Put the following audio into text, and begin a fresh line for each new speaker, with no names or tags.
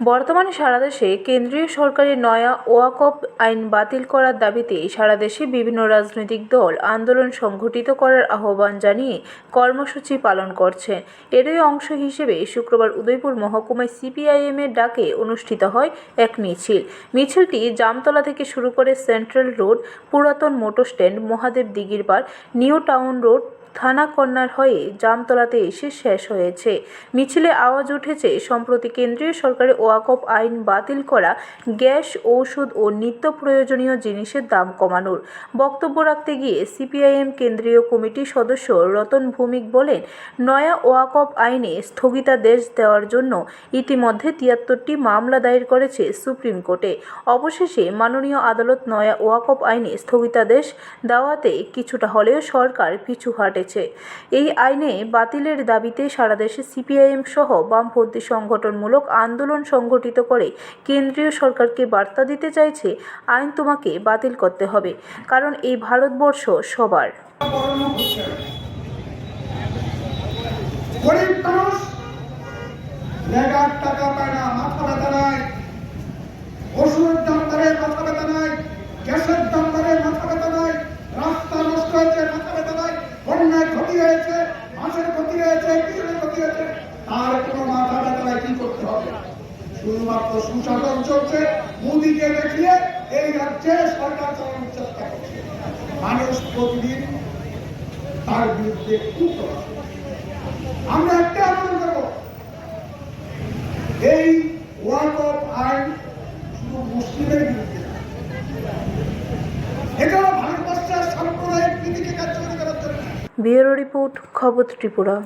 বর্তমানে সারা দেশে কেন্দ্রীয় সরকারের নয়া ওয়াকফ আইন বাতিল করার দাবিতে সারা দেশে বিভিন্ন রাজনৈতিক দল আন্দোলন সংঘটিত করার আহ্বান জানিয়ে কর্মসূচি পালন করছে। এরই অংশ হিসেবে শুক্রবার উদয়পুর মহকুমায় সিপিআইএমের ডাকে অনুষ্ঠিত হয় এক মিছিল। মিছিলটি জামতলা থেকে শুরু করে সেন্ট্রাল রোড, পুরাতন মোটর স্ট্যান্ড মহাদেব দিঘির পাড়, নিউ টাউন রোড থানা কন্যার হয়ে জামতলাতে এসে শেষ হয়েছে। মিছিলে আওয়াজ উঠেছে, সম্প্রতি কেন্দ্রীয় সরকারের ওয়াকফ আইন বাতিল করা, গ্যাস, ঔষধ ও নিত্য প্রয়োজনীয় জিনিসের দাম কমানোর। বক্তব্য রাখতে গিয়ে সিপিআইএম কেন্দ্রীয় কমিটির সদস্য রতন ভৌমিক বলেন, নয়া ওয়াকফ আইনে স্থগিতাদেশ দেওয়ার জন্য ইতিমধ্যে তিয়াত্তরটি মামলা দায়ের করেছে সুপ্রিম কোর্টে। অবশেষে মাননীয় আদালত নয়া ওয়াকফ আইনে স্থগিতাদেশ দেওয়াতে কিছুটা হলেও সরকার পিছু হাঁটেছে এই আইনে বাতিলের দাবিতে সারা দেশে সিপিআইএম সহ বামপন্থী সংগঠনমূলক আন্দোলন সংগঠিত করে কেন্দ্রীয় সরকারকে বার্তা দিতে চাইছে, আইন তোমাকে বাতিল করতে হবে, কারণ এই ভারতবর্ষ সবার।
গরিব মানুষ টাকা পায় না, মাথা শুধুমাত্র সুশাসন চলছে, মোদীকে দেখিয়ে এই রাজ্যে সরকার চালানোর চেষ্টা করছে। মানুষ প্রতিদিন তার বিরুদ্ধে আমরা একটা আন্দোলন করব। এই ওয়ার্ক অফ আইন শুধু মুসলিমের বিরুদ্ধে। এটাও ভারতবর্ষের সাম্প্রদায়িক নীতিকে কার্যকরী করার জন্য।
ব্যুরো রিপোর্ট খবর ত্রিপুরা।